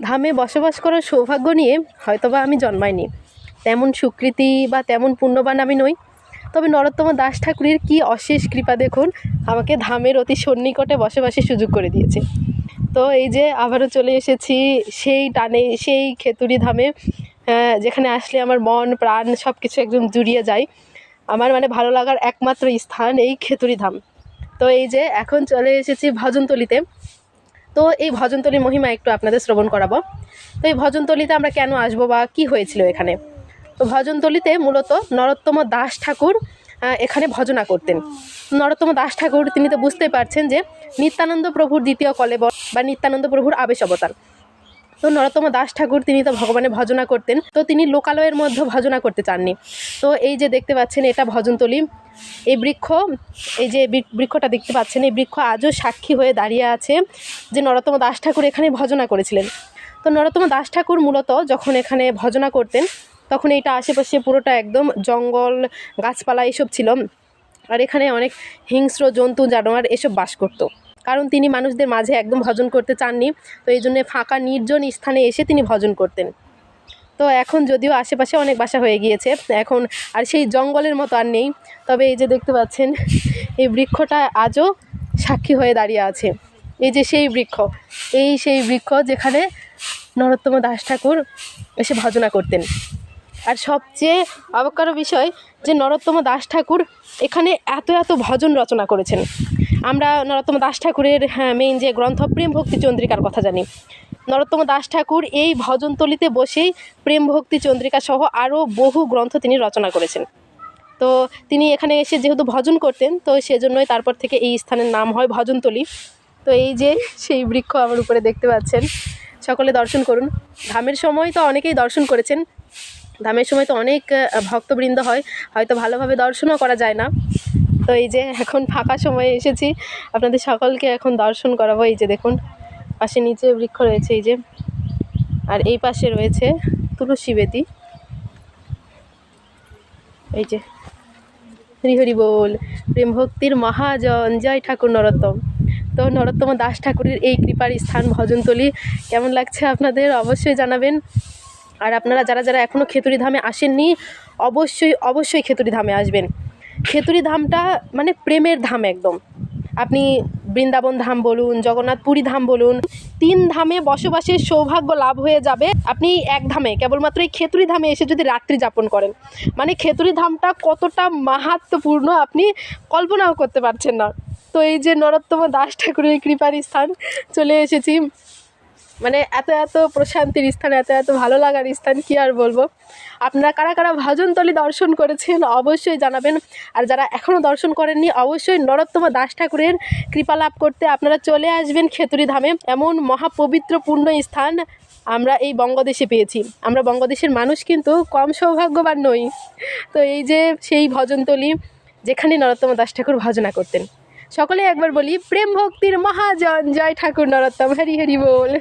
ধামে বসবাস করার সৌভাগ্য নিয়ে হয়তোবা আমি জন্মাইনি। তেমন সুকৃতি বা তেমন পুণ্যবান আমি নই। তবে নরোত্তম দাস ঠাকুরের কী অশেষ কৃপা দেখুন, আমাকে ধামের অতি সন্নিকটে বসবাসের সুযোগ করে দিয়েছে। তো এই যে আবারও চলে এসেছি সেই টানে, সেই খেতুরি ধামে যেখানে আসলে আমার মন, প্রাণ সব কিছু একদম জুড়িয়ে যায়। আমার মানে ভালো লাগার একমাত্র স্থান এই খেতুরি ধাম। তো এই যে এখন চলে এসেছি ভজনতলিতে। তো এই ভজনতলির মহিমা একটু আপনাদের শ্রবণ করাবো। তো এই ভজনতলিতে আমরা কেন আসব বা কি হয়েছিল এখানে? তো ভজনতলিতে মূলত নরোত্তম দাস ঠাকুর এখানে ভজনা করতেন। নরোত্তম দাস ঠাকুর, তিনি তো বুঝতে পারছেন যে নিত্যানন্দ প্রভুর দ্বিতীয় কলেবর বা নিত্যানন্দ প্রভুর আবেশ অবতার। তো নরোত্তম দাস ঠাকুর তিনি তো ভগবানের ভজনা করতেন। তো তিনি লোকালয়ের মধ্যে ভজনা করতে চাননি। তো এই যে দেখতে পাচ্ছেন, এটা ভজনতলি। এই বৃক্ষ, এই যে বৃক্ষটা দেখতে পাচ্ছেন, এই বৃক্ষ আজও সাক্ষী হয়ে দাঁড়িয়ে আছে যে নরোত্তম দাস ঠাকুর এখানে ভজনা করেছিলেন। তো নরোত্তম দাস ঠাকুর মূলত যখন এখানে ভজনা করতেন, তখন এইটা আশেপাশে পুরোটা একদম জঙ্গল, গাছপালা এসব ছিল। আর এখানে অনেক হিংস্র জন্তু, জানোয়ার এসব বাস করতো। কারণ তিনি মানুষদের মাঝে একদম ভজন করতে চাননি, তো এই জন্য ফাঁকা, নির্জন স্থানে এসে তিনি ভজন করতেন। তো এখন যদিও আশেপাশে অনেক বাসা হয়ে গিয়েছে, এখন আর সেই জঙ্গলের মতো আর নেই। তবে এই যে দেখতে পাচ্ছেন, এই বৃক্ষটা আজও সাক্ষী হয়ে দাঁড়িয়ে আছে। এই যে সেই বৃক্ষ, এই সেই বৃক্ষ যেখানে নরোত্তম দাস ঠাকুর এসে ভজনা করতেন। আর সবচেয়ে অবাক্য বিষয় যে নরোত্তম দাস ঠাকুর এখানে এত এত ভজন রচনা করেছেন। আমরা নরোত্তম দাস ঠাকুরের হ্যাঁ মেইন যে গ্রন্থ, প্রেম ভক্তি চন্দ্রিকার কথা জানি। নরোত্তম দাস ঠাকুর এই ভজনতলিতে বসেই প্রেম ভক্তি চন্দ্রিকা সহ আরও বহু গ্রন্থ তিনি রচনা করেছেন। তো তিনি এখানে এসে যেহেতু ভজন করতেন, তো সেজন্যই তারপর থেকে এই স্থানের নাম হয় ভজনতলি। তো এই যে সেই বৃক্ষ আমার উপরে দেখতে পাচ্ছেন, সকলে দর্শন করুন। ধামের সময় তো অনেকেই দর্শন করেছেন। ধামের সময় তো অনেক ভক্তবৃন্দ হয়, হয়তো ভালোভাবে দর্শনও করা যায় না। তো এই যে এখন ফাঁকা সময়ে এসেছি, আপনাদের সকলকে এখন দর্শন করাবো। এই যে দেখুন, পাশে নিচে বৃক্ষ রয়েছে, এই যে। আর এই পাশে রয়েছে তুলসী বেদি এই যে হরি হরি বল প্রেম ভক্তির মহাজন, জয় ঠাকুর নরোত্তম। তো নরোত্তম দাস ঠাকুরের এই কৃপার স্থান ভজনতলি, কেমন লাগছে আপনাদের অবশ্যই জানাবেন। আর আপনারা যারা যারা এখনও খেতুরি ধামে আসেননি, অবশ্যই অবশ্যই খেতুরি ধামে আসবেন। খেতুরি ধামটা মানে প্রেমের ধাম একদম। আপনি বৃন্দাবন ধাম বলুন জগন্নাথ পুরী ধাম বলুন, তিন ধামে বসবাসের সৌভাগ্য লাভ হয়ে যাবে। আপনি এক ধামে, কেবলমাত্র এই খেতুরি ধামে এসে যদি রাত্রি যাপন করেন। মানে খেতুরি ধামটা কতটা মাহাত্মপূর্ণ আপনি কল্পনাও করতে পারছেন না। তো এই যে নরোত্তম দাস ঠাকুরের কৃপার স্থান চলে এসেছি। মানে এত এত প্রশান্তির স্থান, এত এত ভালো লাগার স্থান কি আর বলব? আপনারা কারা কারা ভজনতলি দর্শন করেছেন অবশ্যই জানাবেন। আর যারা এখনও দর্শন করেননি, অবশ্যই নরোত্তম দাস ঠাকুরের কৃপা লাভ করতে আপনারা চলে আসবেন খেতুরি ধামে। এমন মহাপবিত্র পূর্ণ স্থান আমরা এই বঙ্গদেশে পেয়েছি। আমরা বঙ্গদেশের মানুষ কিন্তু কম সৌভাগ্যবান নই। তো এই যে সেই ভজনতলি, যেখানে নরোত্তম দাস ঠাকুর ভজনা করতেন। সকলে একবার বলি প্রেম ভক্তির মহাজন জয় ঠাকুর নরোত্তম হরি হরি বল।